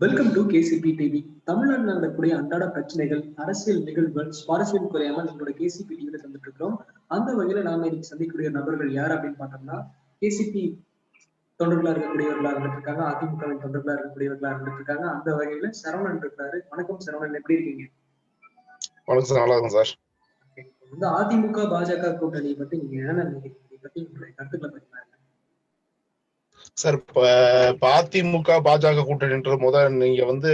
Welcome to KCP TV தமிழ்நாட்டில் நடக்கக்கூடிய அன்றாட பிரச்சனைகள் அரசியல் நிகழ்வுகள் சுவாரஸ்யம் குறையாமல் நம்மளோட கேசிபி டிவில தந்துட்டு இருக்கிறோம் அந்த வகையில நாம இன்னைக்கு சந்திக்கக்கூடிய நபர்கள் யார் அப்படின்னு பார்த்தோம்னா கேசிபி தொண்டர்களா இருக்கக்கூடியவர்களா இருந்துட்டு இருக்காங்க அதிமுகவின் தொண்டர்களா இருக்கக்கூடியவர்களா இருந்துட்டு இருக்காங்க அந்த வகையில சரவணன் இருக்காரு வணக்கம் சரவணன் எப்படி இருக்கீங்க? வணக்கம் சார் நல்லா இருக்கும் சார். வந்து அதிமுக பாஜக கூட்டணியை பத்தி நீங்க என்ன நினைக்கிறீங்க? பத்தி சார் இப்ப அதிமுக பாஜக கூட்டணின்றது முத நீங்க வந்து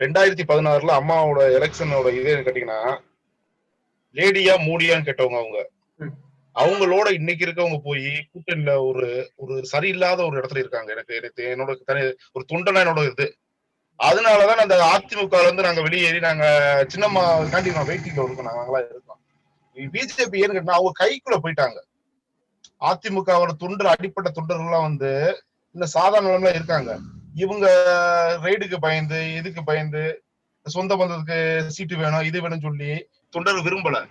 ரெண்டாயிரத்தி பதினாறுல அம்மாவோட எலெக்ஷனோட இது கேட்டீங்கன்னா லேடியா மூடியான்னு கேட்டவங்க அவங்க. அவங்களோட இன்னைக்கு இருக்கவங்க போய் கூட்டணியில ஒரு ஒரு சரியில்லாத ஒரு இடத்துல இருக்காங்க. எனக்கு எனக்கு என்னோட தனி ஒரு துண்டனா என்னோட இது. அதனாலதான் அந்த அதிமுக இருந்து நாங்க வெளியேறி நாங்க சின்னம்மா காண்டி நான் வெயிட்டிங்ல இருக்கோம். நாங்களா இருக்கோம் பிஜேபி ஏன்னு கேட்டா அவங்க கைக்குள்ள போயிட்டாங்க. அதிமுகவோட தொண்டர் அடிப்பட்ட தொண்டர்கள்லாம் வந்து இந்த சாதாரண நிலைமையில இருக்காங்க. இவங்க ரைடுக்கு பயந்து இதுக்கு பயந்து சொந்த பந்தத்துக்கு சீட்டு வேணும் இது வேணும்னு சொல்லி தொண்டர் விரும்பல.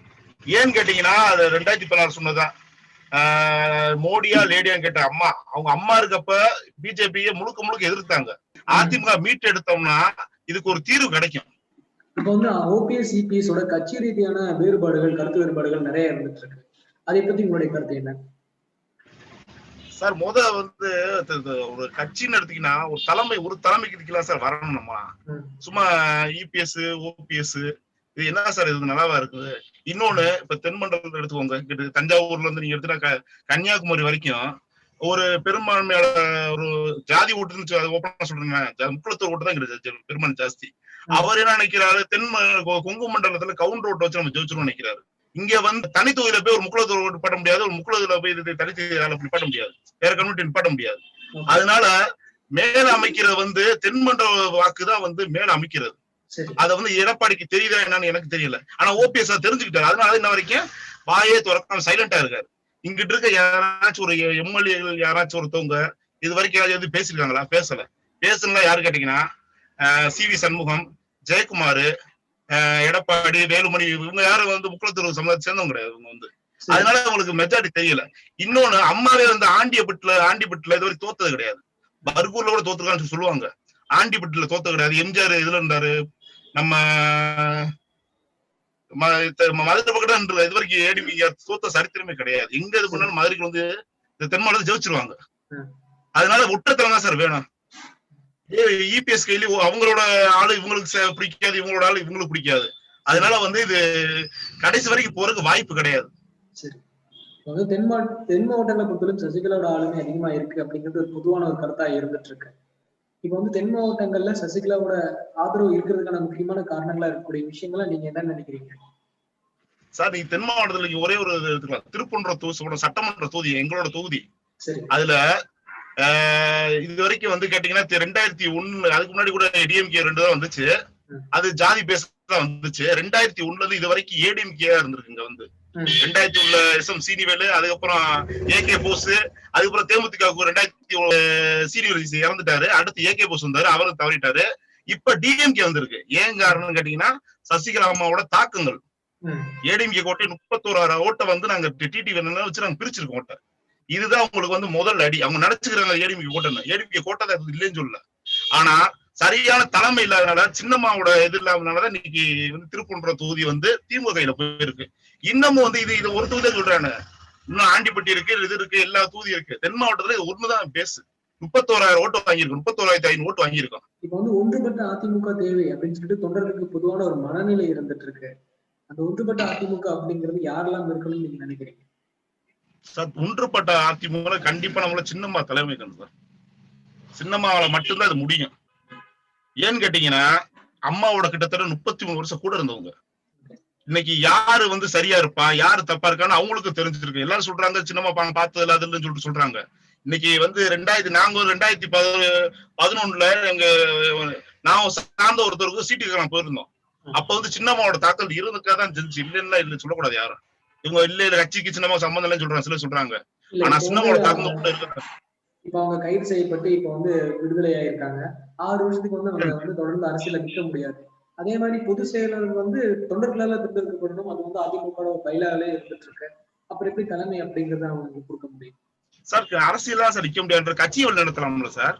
ஏன்னு கேட்டீங்கன்னா அது ரெண்டாயிரத்தி பதினாறு சொன்னதுதான். ஆஹ் மோடியா லேடியான்னு கேட்ட அம்மா அவங்க அம்மா இருக்கப்ப பிஜேபியை முழுக்க முழுக்க எதிர்த்தாங்க. அதிமுக மீட் எடுத்தோம்னா இதுக்கு ஒரு தீர்வு கிடைக்கும். இப்ப வந்து ஓபிஎஸ் இபிஎஸ் கட்சி ரீதியான வேறுபாடுகள் கருத்து வேறுபாடுகள் நிறைய இருந்துட்டு இருக்கு. அதை பத்தி உங்களுடைய கருத்து என்ன? சார் முத வந்து ஒரு கட்சின்னு எடுத்தீங்கன்னா ஒரு தலைமை ஒரு தலைமைக்கு இதுக்கெல்லாம் சார் வரணும் நம்ம. சும்மா இபிஎஸ் ஓபிஎஸ் இது என்ன சார் இது? நல்லாவா இருக்குது? இன்னொன்னு இப்ப தென்மண்டலத்துல எடுத்துக்கோங்க இங்கிட்டு தஞ்சாவூர்ல இருந்து நீங்க எடுத்துட்டா கன்னியாகுமரி வரைக்கும் ஒரு பெரும்பான்மையான ஒரு ஜாதி ஓட்டுன்னு ஓப்பனா சொல்றேன் முக்குளத்தூர் ஓட்டு தான் ஜா- பெரும்பான்மை ஜாஸ்தி. அவர் என்ன நினைக்கிறாரு? தென் கொங்கு மண்டலத்துல கவுண்டர் ஓட்டு வச்சு நம்ம ஜெயிச்சிரும் நினைக்கிறாரு. இங்க வந்து தனித்தொகுதியில போய் ஒரு முக்குளத்தூர் ஓட்டு பாட்ட முடியாது ஒரு முக்குளத்துல போய் இது தனித்தொகுதியால அப்படி பாட்ட முடியாது. வேற கம்யூனிட்டி நிப்பாட்ட முடியாது. அதனால மேல அமைக்கிறது வந்து தென்மண்டல வாக்கு தான் வந்து மேல அமைக்கிறது. அத வந்து எடப்பாடிக்கு தெரியுதா என்னன்னு எனக்கு தெரியல. ஆனா ஓபிஎஸ் தெரிஞ்சுக்கிட்டாரு. அதனால இன்ன வரைக்கும் வாயே துறக்காம சைலண்டா இருக்காரு. இங்கிட்டு இருக்க யாராச்சும் ஒரு எம்எல்ஏகள் யாராச்சும் ஒருத்தவங்க இது வரைக்கும் யாராவது எதுவும் பேசிருக்காங்களா பேசல. பேசலாம் யாரு கேட்டீங்கன்னா சி வி சண்முகம் ஜெயக்குமார் எடப்பாடி வேலுமணி இவங்க யாரும் வந்து முக்குளத்தூர் சமுதாயத்தை சேர்ந்தவங்க கிடையாது. இவங்க வந்து. அதனால அவங்களுக்கு மெஜாரிட்டி தெரியல. இன்னொன்னு அம்மாவே வந்து ஆண்டியப்பட்டுல ஆண்டிப்பட்டுல இது வரைக்கும் தோத்தது கிடையாது. பர்கூர்ல கூட தோத்துருக்கான்னு சொல்லுவாங்க. ஆண்டிப்பட்டுல தோத்தது கிடையாது. எம்ஜிஆர் இதுல இருந்தாரு? நம்ம மதுரை பக்கம் இது வரைக்கும் ஏடிமிங்க தோத்த சரித்திரமே கிடையாது. எங்க இது பண்ணாலும் மதுரைக்கு வந்து இந்த தென்மாவட்டத்தை ஜெயிச்சிருவாங்க. ம். அதனால ஒற்றத்தனம் தான் சார் வேணும். இபிஎஸ் கையில அவங்களோட ஆளு இவங்களுக்கு பிடிக்காது இவங்களோட ஆளு இவங்களுக்கு பிடிக்காது. அதனால வந்து இது கடைசி வரைக்கும் போறதுக்கு வாய்ப்பு கிடையாது. வந்து தென் மா தென் மாவட்டங்களை பொறுத்தவரை சசிகலாவோட ஆளுமை அதிகமா இருக்கு அப்படிங்கிறது ஒரு பொதுவான ஒரு கருத்தா இருந்துட்டு இருக்கு இப்ப வந்து தென் மாவட்டங்கள்ல சசிகலாவோட ஆதரவு இருக்கிறதுக்கான முக்கியமான காரணங்களா இருக்கக்கூடிய விஷயங்களை நீங்க என்ன நினைக்கிறீங்க? சார் நீங்க தென் மாவட்டத்துல ஒரே ஒரு திருப்பூன்ற தொகுதி சட்டமன்ற தொகுதி எங்களோட தொகுதி. சரி. அதுல இது வரைக்கும் வந்து கேட்டீங்கன்னா ரெண்டாயிரத்தி ஒண்ணு அதுக்கு முன்னாடி கூட டிஎம்கே ரெண்டு தான் வந்துச்சு. அது ஜாதி தான் வந்துச்சு. ரெண்டாயிரத்தி ஒண்ணுல இருந்து இது வரைக்கும் ஏடிஎம்கே இருந்திருக்குங்க வந்து. ரெண்டாயிரத்தி உள்ள எஸ் எம் சீனிவேலு அதுக்கப்புறம் ஏகே போஸ் அதுக்கப்புறம் தேமுதிக ரெண்டாயிரத்தி சீனிவேல் இறந்துட்டாரு. அடுத்து ஏகே போஸ் வந்தாரு. அவரும் தவறிட்டாரு. இப்ப டிஎம்கே வந்திருக்கு. ஏன் காரணம்னு கேட்டீங்கன்னா சசிகலா அம்மாவோட தாக்கங்கள். ஏடிஎம்கே கோட்டை முப்பத்தோராயிரம் ஓட்டை வந்து நாங்க டிடி வச்சு நாங்க பிரிச்சிருக்கோம் ஓட்டை. இதுதான் உங்களுக்கு வந்து முதல் அடி. அவங்க நினைச்சுக்கிறாங்க ஏடிபி கோட்டை ஏடிபி கோட்டை இல்லைன்னு சொல்லல. ஆனா சரியான தலைமை இல்லாதனால சின்னம்மாவோட இது இல்லாதனாலதான் இன்னைக்கு வந்து திருப்பூன்ற தொகுதி வந்து திமுக கையில போயிருக்கு. இன்னமும் வந்து இது இது ஒரு தொகுதி சொல்றாங்க. இன்னும் ஆண்டிப்பட்டி இருக்கு இது இருக்கு எல்லா தொகுதி இருக்கு. தென் மாவட்டத்துல இது ஒண்ணுதான் பேசு. முப்பத்தோராயிரம் ஓட்டு வாங்கியிருக்கோம். முப்பத்தோராயிரத்தி ஐநூறு ஓட்டு வாங்கியிருக்கோம். இப்ப வந்து ஒன்றுபட்ட அதிமுக தேவை அப்படின்னு சொல்லிட்டு தொண்டர்களுக்கு பொதுவான ஒரு மனநிலை இருந்துட்டு இருக்கு. அந்த ஒன்றுபட்ட அதிமுக அப்படிங்கிறது யாரெல்லாம் இருக்கணும்னு நீங்க நினைக்கிறீங்க? சத் ஒன்றுபட்ட அதிமுக கண்டிப்பா நம்மள சின்னம்மா தலைமை கண்டு சார். சின்னம்மாவில மட்டும்தான் அது முடியும். ஏன்னு கேட்டீங்கன்னா அம்மாவோட கிட்டத்தட்ட முப்பத்தி மூணு வருஷம் கூட இருந்தவங்க. இன்னைக்கு யாரு வந்து சரியா இருப்பா யாரு தப்பா இருக்கான்னு அவங்களுக்கு தெரிஞ்சிருக்கு எல்லாரும் சொல்றாங்க சின்னம்மா பா- பார்த்ததுல அதுன்னு சொல்லிட்டு சொல்றாங்க. இன்னைக்கு வந்து ரெண்டாயிரத்தி நாங்க ஒரு ரெண்டாயிரத்தி பதி பதினொன்னுல எங்க நான் சார்ந்த ஒருத்தருக்கு சீட்டு நான் போயிருந்தோம். அப்ப வந்து சின்னம்மாவோட தாக்கல் இருந்துக்காதான் தெரிஞ்சு இல்லைன்னா இல்ல சொல்லக்கூடாது யாரும். இவங்க இல்ல இல்ல கட்சிக்கு சின்னமா சம்பந்தம் இல்லைன்னு சொல்றாங்க சிலர் சொல்றாங்க. ஆனா வந்து, தாக்கம் கூட இருக்கு? இப்ப அவங்க கைது செய்யப்பட்டு இப்ப வந்து விடுதலை ஆயிருக்காங்க ஆறு வருஷத்துக்கு வந்து அவங்க வந்து தொடர்ந்து அரசியல நிக்க முடியாது. அதே மாதிரி பொதுச் செயலர் வந்து தொண்டர்களால தேர்ந்தெடுக்கப்படணும் அது வந்து அதிமுக பயிலாலே இருந்துட்டு இருக்கு அப்புறம் எப்படி தலைமை அப்படிங்கறத அவங்களுக்கு கொடுக்க முடியும்? சார் அரசியலா சார் நிக்க முடியாதுன்ற கட்சியை வழி நடத்தலாம்ல சார்?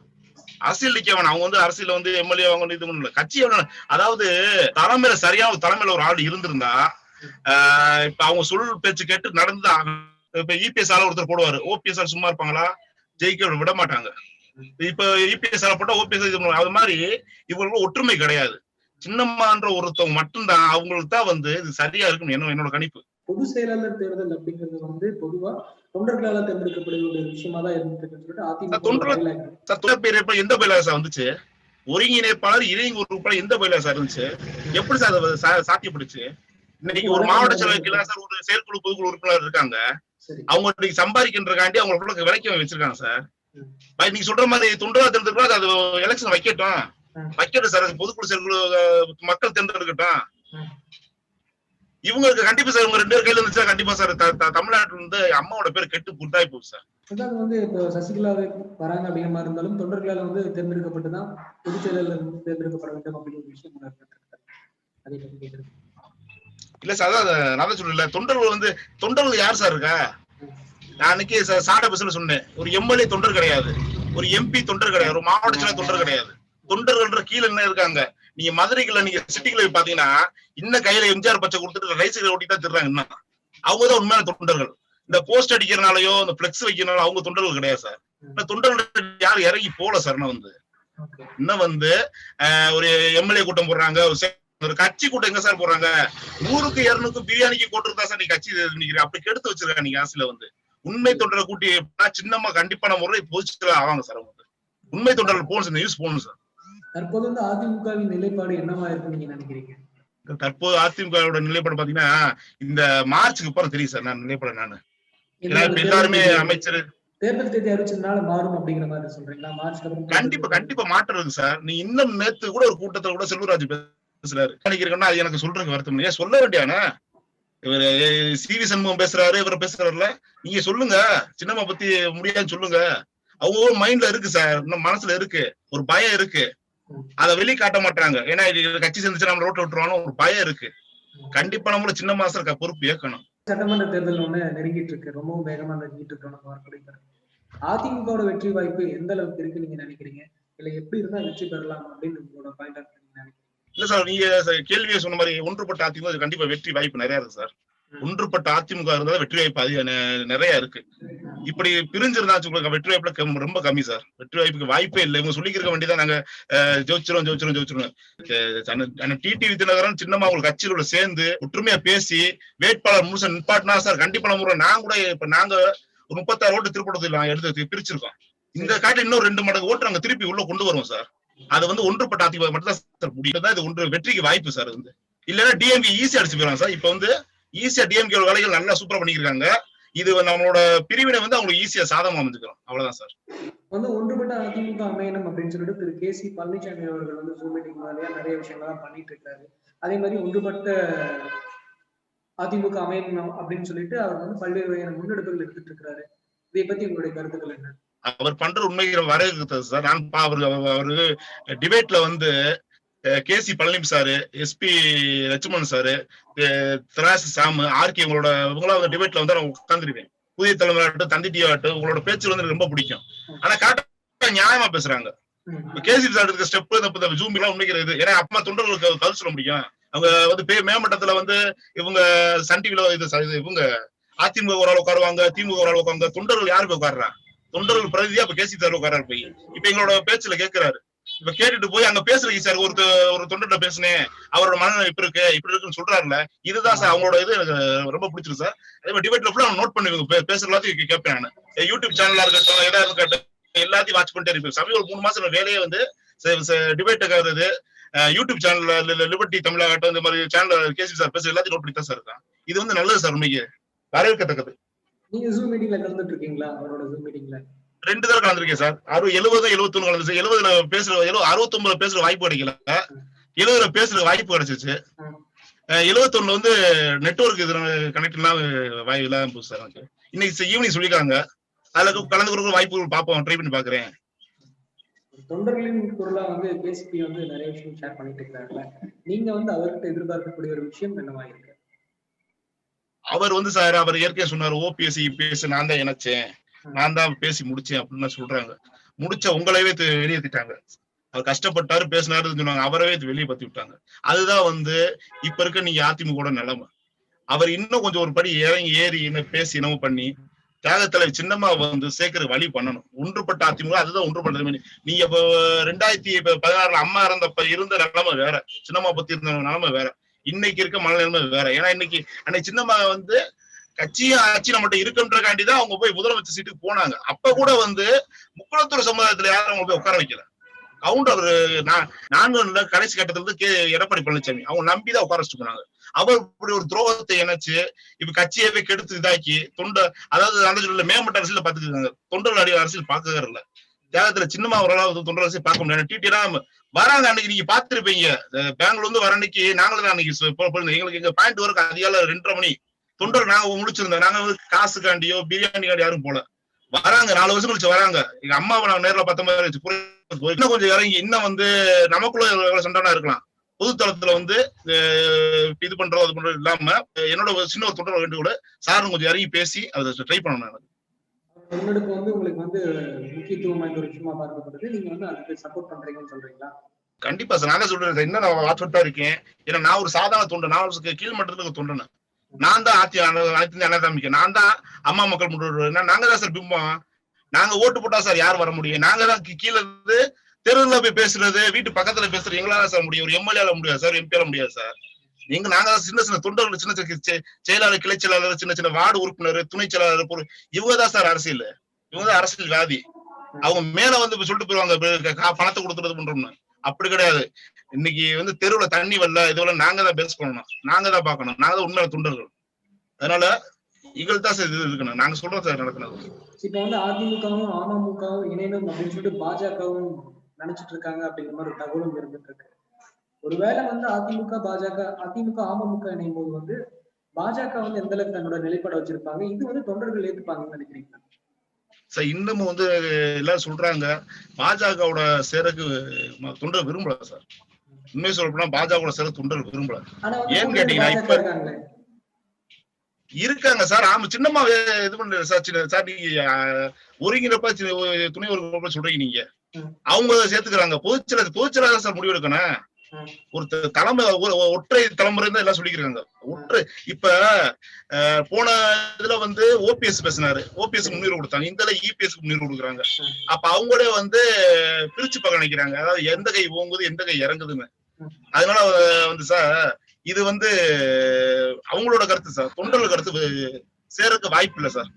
அரசியல் நிக்க வேணாம். அவங்க வந்து அரசியல் வந்து எம்எல்ஏ அவங்க இது பண்ணல. கட்சி அதாவது தலைமையில சரியான ஒரு தலைமையில ஒரு ஆள் இருந்திருந்தா இப்ப அவங்க சொல் பேச்சு கேட்டு நடந்து இப்ப இபிஎஸ் ஆல ஒருத்தர் போடுவாரு. ஓபிஎஸ் ஆள் சும்மா இருப்பாங்களா? ஜெயிக்க விட மாட்டாங்க. இப்ப இபிஎஸ் ஆல போட்டா ஓபிஎஸ் இது. அது மாதிரி இவங்களுக்கு ஒற்றுமை கிடையாது. சின்னம்மான்ற ஒருத்தவங்க மட்டும்தான். அவங்களுக்கு தான் வந்து இது சரியா இருக்கும் என்ன என்னோட கணிப்பு. பொது செயலாளர் தேர்தல் அப்படிங்கிறது வந்து பொதுவா தொண்டர்களால தேர்ந்தெடுக்கப்படுகிற ஒரு விஷயமா தான் இருந்துட்டு எந்த பயிலாசா வந்துச்சு? ஒருங்கிணைப்பாளர் இணைய உறுப்பினர் எந்த பயிலாசா இருந்துச்சு? எப்படி சார் சாத்தியப்படுச்சு? இன்னைக்கு ஒரு மாவட்ட செயலாளருக்கு சார் ஒரு செயற்குழு பொதுக்குழு உறுப்பினர் இருக்காங்க. அவங்க இன்னைக்கு சம்பாதிக்கின்றக்காண்டி அவங்க விலைக்கு வச்சிருக்காங்க சார். நீங்க சொல்ற மாதிரி தொண்டரா தேர்ந்தெடுக்கலாம் அது எலெக்ஷன் வைக்கட்டும். வைக்கட்டும் சார் பொதுக்குழு செயற்குழு மக்கள் தேர்ந்தெடுக்கட்டும். இவங்களுக்கு கண்டிப்பா சார் இவங்க ரெண்டு பேர் கையில இருந்துச்சா கண்டிப்பா சார் தமிழ்நாட்டுல இருந்து அம்மாவோட பேர் கெட்டு புட்டாய் போகுது சார். அதாவது வந்து இப்போ சசிகலாவை வராங்க அப்படிங்கிற மாதிரி இருந்தாலும் தொண்டர்களால வந்து தேர்ந்தெடுக்கப்பட்டு தான் பொதுச் செயலாளர் தேர்ந்தெடுக்கப்பட வேண்டும் ஒரு விஷயம் அதை பத்தி கேட்கறது இல்ல சார் அதான் நான் சொல்லல தொண்டர்கள் வந்து தொண்டர்கள் யார் சார் இருக்கா? நான் அன்னைக்கு சாட பஸ்ல சொன்னேன். ஒரு எம்எல்ஏ தொண்டர் கிடையாது. ஒரு எம்பி தொண்டர் கிடையாது. ஒரு மாவட்ட செயலர் தொண்டர் கிடையாது. தொண்டர்கள்ன்ற கீழ என்ன இருக்காங்க? நீங்க மதுரைக்குள்ள நீங்க சிட்டிக்குள்ள பாத்தீங்கன்னா இன்னும் கையில எம்ஜிஆர் பச்சை கொடுத்துட்டு ரைஸ் ஓட்டி தான் திருறாங்க இன்னும். அவங்க தான் உண்மையான தொண்டர்கள். இந்த போஸ்ட் அடிக்கிறனாலயோ இந்த பிளெக்ஸ் வைக்கிறனால அவங்க தொண்டர்கள் கிடையாது சார். தொண்டர்கள் யாரும் இறங்கி போல சார் இன்னும் வந்து. இன்னும் வந்து ஒரு எம்எல்ஏ கூட்டம் போடுறாங்க ஒரு ஒரு கட்சி கூட்டம் எங்க சார் போடுறாங்க? ஊருக்கு இருநூறுக்கும் பிரியாணிக்கு போட்டுருந்தா சார் நீ கட்சி நிக்கிறீங்க அப்படி கெடுத்து வச்சிருக்காங்க நீங்க ஆசையில வந்து. உண்மை தொண்டரை கூட்டி சின்னம்மா கண்டிப்பான முறை பொதுச்சுல ஆவாங்க சார் அவங்க. உண்மை தொண்டர்கள் போகணும் சார் நியூஸ் போகணும் சார். தற்போது வந்து அதிமுகவின் நிலைப்பாடு என்னவா இருக்குன்னு நீங்க நினைக்கிறீங்க? தற்போது அதிமுகவோட நிலைப்பாடு பாத்தீங்கன்னா இந்த மார்ச்சுக்கு அப்புறம் தெரியும் சார் நான் நிலைப்பாடு நானு. எல்லாருமே அமைச்சர் தேர்தல் தேதி அறிவிச்சதுனால மாறும் அப்படிங்கிற மாதிரி சொல்றீங்களா? மார்ச்ல கண்டிப்பா கண்டிப்பா மாற்றம் இருக்கு சார். நீ இன்னும் நேத்து கூட ஒரு கூட்டத்துல கூட செல்வராஜ் பேசுறாரு. நினைக்கிறேன்னா அது எனக்கு சொல்றதுக்கு வருத்தம் இல்லை. ஏன் சொல்ல வேண்டியானா இவர் சி வி சண்முகம் பேசுறாரு இவர் பேசுறாருல. நீங்க சொல்லுங்க. சின்னம்மா பத்தி முடியாதுன்னு சொல்லுங்க. அவங்க மைண்ட்ல இருக்கு சார். இன்னும் மனசுல இருக்கு. ஒரு பயம் இருக்கு. அத வெளிக்காட்ட மாட்டாங்க. ஏன்னா இது கட்சி சேர்ந்துச்சு நம்ம ரோட்ல விட்டுருவானோ ஒரு பயம் இருக்கு. கண்டிப்பா நம்மள சின்ன மாசம் பொறுப்பு ஏற்கணும். சட்டமன்ற தேர்தல் ஒண்ணு நெருங்கிட்டு இருக்கு. ரொம்பவும் வேகமா நெருங்கிட்டு இருக்கோம் நம்ம அதிமுகவோட வெற்றி வாய்ப்பு எந்த அளவுக்கு இருக்கு நீங்க நினைக்கிறீங்க? இல்ல எப்படி இருந்தா வெற்றி பெறலாம் அப்படின்னு உங்களோட பாயிண்ட் ஆஃப் இல்ல சார் நீங்க கேள்வியை சொன்ன மாதிரி ஒன்றுபட்ட அதிமுக கண்டிப்பா வெற்றி வாய்ப்பு நிறைய இருக்கு சார். ஒன்றுபட்ட அதிமுக இருந்தா வெற்றி வாய்ப்பு அதிக நிறைய இருக்கு. இப்படி பிரிஞ்சிருந்தா வெற்றி வாய்ப்புல ரொம்ப கம்மி சார். வெற்றி வாய்ப்புக்கு வாய்ப்பே இல்லை. இவங்க சொல்லிக்கிற வேண்டியதான் நாங்க அஹ், ஜெயிச்சிரும் ஜெயிச்சிரும் ஜெயிச்சிரும் டிடிவி தினகரன் சின்னமா உங்களுக்கு கட்சியோட சேர்ந்து ஒற்றுமையா பேசி வேட்பாளர் முழுசா நிப்பாட்டினா சார் கண்டிப்பா நம்ம நான் கூட இப்ப நாங்க ஒரு முப்பத்தாறு ஓட்டு திருப்பணத்தில் நான் எடுத்து பிரிச்சிருக்கோம். இந்த காட்டில் இன்னும் ரெண்டு மடங்கு ஓட்டு நாங்க திருப்பி உள்ள கொண்டு வருவோம் சார். அது வந்து ஒன்றுபட்ட அதிமுக மட்டும் தான் சார் முடியும். இது ஒன்று வெற்றிக்கு வாய்ப்பு சார் வந்து. இல்லைன்னா டிஎம்கே ஈஸியா அடிச்சு போயிடலாம் சார். இப்ப வந்து ஈஸியா டிஎம்கே வேலைகள் நல்லா சூப்பரா பண்ணிருக்காங்க இது நம்மளோட பிரிவினை வந்து அவங்களுக்கு ஈஸியா சாதகமா அமைஞ்சுக்கிறோம். அவ்வளவுதான் சார். வந்து ஒன்றுபட்ட அதிமுக அமையணும் அப்படின்னு சொல்லிட்டு திரு கே சி பழனிசாமி அவர்கள் வந்து ஜூம் மீட்டிங் மாதிரியா நிறைய விஷயங்கள்லாம் பண்ணிட்டு இருக்காரு. அதே மாதிரி ஒன்றுபட்ட அதிமுக அமையணும் அப்படின்னு சொல்லிட்டு அவர் வந்து பல்வேறு வகையான முன்னெடுப்புகள் எடுத்துட்டு இருக்காரு. இதை பத்தி உங்களுடைய கருத்துக்கள் என்ன? அவர் பண்ற உண்மைகிற வரவேற்கிறது சார். நான் அவரு அவரு டிபேட்ல வந்து K C Palaniswami sir SP Lakshmanan sir Dras சாமு ஆர்கே உங்களோட இவங்களாம் டிபேட்ல வந்து நான் உட்காந்துருவேன் புதிய தலைமுறை தந்தி டிவி ஆகட்டும் உங்களோட பேச்சு வந்து எனக்கு ரொம்ப பிடிக்கும். ஆனா கரெக்டா நியாயமா பேசுறாங்க. ம். கேசிபி சார் இருக்க ஸ்டெப் இந்த ஜூம் எல்லாம் உண்மைக்கிறது ஏன்னா அப்பமா தொண்டர்களுக்கு கல் சொல்ல முடியும். அவங்க வந்து பே மேமட்டத்துல வந்து இவங்க சன் டிவில இது இவங்க அதிமுக ஒரு ஆள் உட்காருவாங்க திமுக ஒரு ஆள் உட்காருவாங்க தொண்டர்கள் யாரு போய் உட்கார்றா? தொண்டர்கள் பிரதிநிதியா இப்ப கேசி சார் உட்காராரு போய். இப்ப எங்களோட பேச்சுல கேட்கிறாரு இப்ப கேட்டுட்டு போய் அங்க பேசுறீங்க சார். ஒரு ஒரு தொண்டர்கிட்ட பேசுனேன் அவரோட மனநிலை இப்படி இருக்கு இப்படி இருக்குன்னு சொல்றாருல இதுதான் சார் அவங்களோட இது எனக்கு ரொம்ப பிடிச்சிருக்கு சார். அதே மாதிரி டிபேட்ல ஃபுல்லா நோட் பண்ணுவீங்க பேசுற எல்லாத்தையும் கேட்பேன் நான். யூடியூப் சேனலா இருக்கட்டும் எதா இருக்கட்டும் எல்லாத்தையும் வாட்ச் பண்ணிட்டே இருப்பேன். சமயம் ஒரு மூணு மாசம் வேலையே வந்து டிபேட் ஆகுறது யூடியூப் சேனல்ல லிபர்ட்டி தமிழாகட்டும் இந்த மாதிரி சேனல் கேசி சார் பேசுற எல்லாத்தையும் நோட் பண்ணி தான் சார் இருக்கான். இது வந்து நல்லது சார் உண்மைக்கு. வரவேற்கத்தக்கது. நீங்க ஜூம் மீட்டிங்ல கலந்துட்டு இருக்கீங்களா அவரோட ஜூம் மீட்டிங்ல ரெண்டு தடவை கலந்துருக்கேன் சார். அறுபது எழுபது எழுபத்தொன்னு கலந்துச்சு எழுபதுல பேசுற எழுபது அறுபத்தொன்பதுல பேசுற வாய்ப்பு கிடைக்கல. எழுபதுல பேசுற வாய்ப்பு கிடைச்சிச்சு. ம். எழுபத்தொன்னு வந்து நெட்ஒர்க் இது கனெக்ட் இல்லாம வாய்ப்பு இல்லாம போச்சு சார் எனக்கு. இன்னைக்கு ஈவினிங் சொல்லிருக்காங்க அதுல கலந்து கொடுக்குற வாய்ப்புகள் பார்ப்போம். ட்ரை பண்ணி பாக்குறேன். தொண்டர்களின் குரலா வந்து கேசிபி வந்து நிறைய விஷயம் ஷேர் பண்ணிட்டு இருக்காருல்ல. நீங்க வந்து அவர்கிட்ட எதிர்பார்க்கக்கூடிய ஒரு விஷயம் என்னவா இருக்கு? அவர் வந்து சார் அவர் ஏற்கனவே சொன்னார் ஓபிஎஸ் இபிஎஸ் நான் தான் இணைச்சேன். நான் தான் பேசி முடிச்சேன் அப்படின்னு சொல்றாங்க. முடிச்ச உங்களையே வெளியேற்றிட்டாங்க அவர் கஷ்டப்பட்டாரு பேசினாருன்னு சொன்னாங்க. அவரவே வெளியே பத்தி விட்டாங்க. அதுதான் வந்து இப்ப இருக்க நீங்க அதிமுக நிலைமை. அவர் இன்னும் கொஞ்சம் ஒரு படி இறங்கி ஏறி இன்னும் பேசி இனமும் பண்ணி தியாகத்தலை சின்னம்மா வந்து சேர்க்கிற வழி பண்ணணும். ஒன்றுபட்ட அதிமுக அதுதான் ஒன்றுபட்டது நீங்க இப்போ ரெண்டாயிரத்தி இப்ப பதினாறுல அம்மா இருந்தப்ப இருந்த நிலைமை வேற. சின்னம்மா பத்தி இருந்த நிலைமை வேற. இன்னைக்கு இருக்க மன நிலைமை வேற. ஏன்னா இன்னைக்கு அன்னைக்கு சின்னம்மா வந்து கட்சியும் ஆட்சி நம்மகிட்ட இருக்குன்றக்காண்டி தான் அவங்க போய் முதலமைச்சர் சீட்டுக்கு போனாங்க. அப்ப கூட வந்து முக்குளத்தூர் சமுதாயத்துல யாரும் அவங்க போய் உட்கார வைக்கல. கவுண்டர் நான் நான்கு கடைசி கட்டத்துல இருந்து கே. எடப்பாடி பழனிசாமி அவங்க நம்பிதான் உட்கார வச்சுட்டு போனாங்க. அவர் இப்படி ஒரு துரோகத்தை இணைச்சு இப்ப கட்சியவே கெடுத்து இதாக்கி தொண்டை அதாவது அந்த மேம்பட்ட அரசியல பாத்துக்காங்க தொண்டர்கள் அடி அரசியல் பாக்குறது இல்ல தியாகத்துல சின்னமா ஓரளவு தொண்டர் அரசியல் பார்க்க முடியாது டிடிலாம் வராங்க அன்னைக்கு நீங்க பாத்துருப்பீங்க பெங்களூர்ல இருந்து வர அன்னைக்கு நாங்களும் அன்னைக்கு எங்களுக்கு எங்க பாயிண்ட் ஒர்க் அதிகால ரெண்டரை மணி. தொண்டர் நாங்க முடிச்சிருந்தோம் நாங்க வந்து காசுக்காண்டியோ பிரியாணி காண்டி யாரும் போல. வராங்க. நாலு வருஷம் கழிச்சு வராங்க. எங்க அம்மாவை நான் நேர்ல பார்த்த மாதிரி இருந்துச்சு. இன்னும் கொஞ்சம் இறங்கி இன்னும் வந்து நமக்குள்ள சண்டனா சண்டானா இருக்கலாம். பொதுத்தளத்துல வந்து இது பண்றது அது பண்றது இல்லாம என்னோட ஒரு சின்ன ஒரு தொண்டர் வேண்டு கூட சாரும் கொஞ்சம் இறங்கி பேசி அதை ட்ரை பண்ணணும் எனக்கு முன்னெடுப்பு வந்து உங்களுக்கு வந்து முக்கியத்துவம் வாய்ந்த ஒரு விஷயமா பார்க்கப்படுது. நீங்க வந்து அதுக்கு சப்போர்ட் பண்றீங்கன்னு சொல்றீங்களா? கண்டிப்பா சார். நான் தான் சொல்றேன் இன்னும் நான் வாட்ஸ்அப் தான் இருக்கேன். ஏன்னா நான் ஒரு சாதாரண தொண்டன் நான் ஒரு கீழ் மட்டத்துக்கு இருக்க நான் தான் ஆத்தி அனைத்து அண்ணாதாமிக்க நான் தான் அம்மா மக்கள் முன்னோர் நாங்க தான் சார் பிம்பம். நாங்க ஓட்டு போட்டா சார் யார் வர முடியும்? நாங்க தான் கீழே இருந்து தெருவில் போய் பேசுறது வீட்டு பக்கத்துல பேசுறது எங்களால சார் முடியும். ஒரு எம்எல்ஏல முடியாது சார் எம்பியால முடியாது சார். எங்க நாங்க சின்ன சின்ன தொண்டர்கள் சின்ன சின்ன செயலாளர் கிளை செயலாளர் சின்ன சின்ன வார்டு உறுப்பினர் துணை செயலாளர் இவங்க தான் சார் அரசியல். இவங்க தான் அரசியல் வியாதி அவங்க மேல வந்து சொல்லிட்டு போயிருவாங்க பணத்தை கொடுத்துறது பண்றோம்னு. அப்படி கிடையாது. இன்னைக்கு வந்து தெருவுல தண்ணி வரல இதுவெல்லாம் நாங்க தான் பேஸ் பண்ணணும். நாங்க தான் பாக்கணும் நாங்க தான் உண்மையான தொண்டர்கள். அதனால எங்களுக்கு தான் சார் இது இருக்கணும். நாங்க சொல்றோம் சார் நடக்கிறது இப்ப வந்து அதிமுகவும் அமமுகவும் இணையணும் அப்படின்னு சொல்லிட்டு பாஜகவும் நினைச்சிட்டு இருக்காங்க அப்படிங்கிற மாதிரி தகவலும் இருந்துட்டு இருக்கு. ஒருவேளை வந்து அதிமுக பாஜக அதிமுக அமமுக இணையும் போது வந்து பாஜக வந்து எந்த அளவுக்கு தன்னோட நிலைப்பாடு வச்சிருப்பாங்க? இது வந்து தொண்டர்கள் ஏத்துப்பாங்கன்னு நினைக்கிறீங்களா? சார் இன்னமும் வந்து எல்லாரும் சொல்றாங்க பாஜகவோட சேரக்கு தொண்டர் விரும்பல சார். உண்மையை சொல்ல போனா பாஜகவோட சேர தொண்டர் விரும்பல. ஏன்னு கேட்டீங்கன்னா இப்ப- இருக்காங்க சார். ஆமா சின்னம்மா வே- இது பண்ற சார். சின்ன சார் நீங்க அஹ், ஒருங்கிணைப்பா சி- ஒரு துணை ஒரு சொல்றீங்க நீங்க. அவங்க சேர்த்துக்கிறாங்க பொதுச்செயலாளர் பொதுச்செயலாளர் சார் முடிவு எடுக்கணும். ஒரு தலைமுறை ஒரு ஒற்றை தலைமுறை தான் எல்லாம் சொல்லிக்கிறாங்க. ஒற்றை இப்ப போன இதுல வந்து ஓபிஎஸ் பேசினாரு. ஓபிஎஸ் முன்னுரிமை கொடுத்தாங்க. இந்த இபிஎஸ் முன்னுரிமை கொடுக்குறாங்க. அப்ப அவங்களே வந்து பிரிச்சு பார்க்க நினைக்கிறாங்க அதாவது எந்த கை ஓங்குது எந்த கை இறங்குதுன்னு. அதனால வந்து சார் இது வந்து அவங்களோட கருத்து சார் தொண்டர்கள் கருத்து சேரக்கு வாய்ப்பு இல்லை சார்